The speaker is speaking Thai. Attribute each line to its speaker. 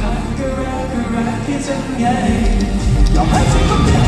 Speaker 1: ก็รักก็รักก็รักที่จะไงยอมให้ฉันคนเดียว